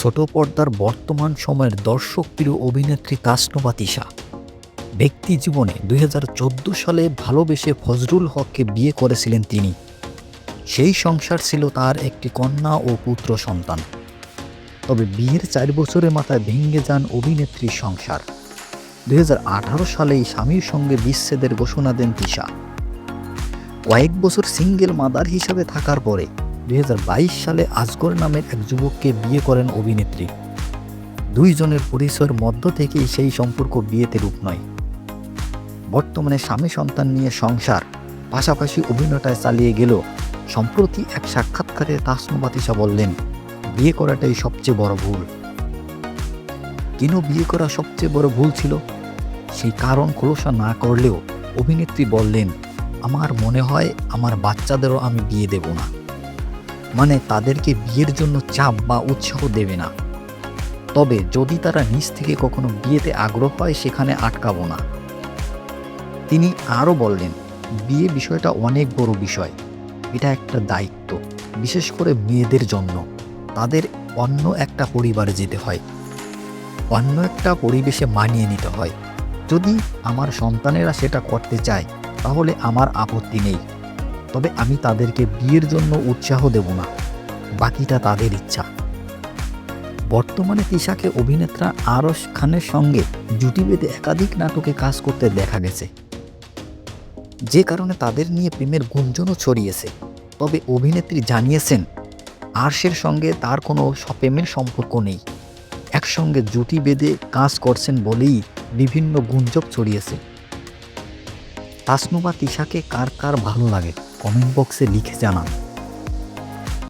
ছোট পর্দার বর্তমান সময়ের দর্শকপ্রিয় অভিনেত্রী তাসনবা তিশা। ব্যক্তি জীবনে দুই হাজার চোদ্দ সালে ভালোবেসে ফজরুল হককে বিয়ে করেছিলেন তিনি। সেই সংসার ছিল তার একটি কন্যা ও পুত্র সন্তান। তবে বিয়ের চার বছরের মাথায় ভেঙে যান অভিনেত্রীর সংসার। দুই হাজার আঠারো সালেই স্বামীর সঙ্গে বিচ্ছেদের ঘোষণা দেন তিশা। কয়েক বছর সিঙ্গেল মাদার হিসাবে থাকার পরে দুই হাজার বাইশ সালে আজগর নামের এক যুবককে বিয়ে করেন অভিনেত্রী। দুইজনের পরিচয়ের মধ্য থেকেই সেই সম্পর্ক বিয়েতে রূপ নয়। বর্তমানে স্বামী সন্তান নিয়ে সংসার, পাশাপাশি অভিনয়টায় চালিয়ে গেল। সম্প্রতি এক সাক্ষাৎকারে তাসনুবা তিশা বললেন, বিয়ে করাটাই সবচেয়ে বড় ভুল। কেন বিয়ে করা সবচেয়ে বড় ভুল ছিল? সেই কারণ খোলসা না করলেও অভিনেত্রী বললেন, আমার মনে হয় আমার বাচ্চাদেরও আমি বিয়ে দেব না। মানে তাদেরকে বিয়ের জন্য চাপ বা উৎসাহ দেবে না। তবে যদি তারা নিজ থেকে কখনো বিয়েতে আগ্রহ হয়, সেখানে আটকাবো না। তিনি আরও বললেন, বিয়ে বিষয়টা অনেক বড় বিষয়। এটা একটা দায়িত্ব, বিশেষ করে মেয়েদের জন্য। তাদের অন্য একটা পরিবারে যেতে হয়। অন্য একটা পরিবেশে মানিয়ে নিতে হয়। যদি আমার সন্তানেরা সেটা করতে চায়, তাহলে আমার আপত্তি নেই। তবে আমি তাদেরকে বিয়ের জন্য উৎসাহ দেব না। বাকিটা তাদের ইচ্ছা। বর্তমানে তিশাকে অভিনেত্রা আরশ খানের সঙ্গে জুটি বেঁধে একাধিক নাটকে কাজ করতে দেখা গেছে। যে কারণে তাদের নিয়ে প্রেমের গুঞ্জনও ছড়িয়েছে। তবে অভিনেত্রী জানিয়েছেন, আরশের সঙ্গে তার কোনো প্রেমের সম্পর্ক নেই। একসঙ্গে জুটি বেঁধে কাজ করছেন বলেই বিভিন্ন গুঞ্জব ছড়িয়েছে। তাসনুবা তিশাকে কার কার ভালো লাগে? কমেন্ট বক্সে লিখে জানান।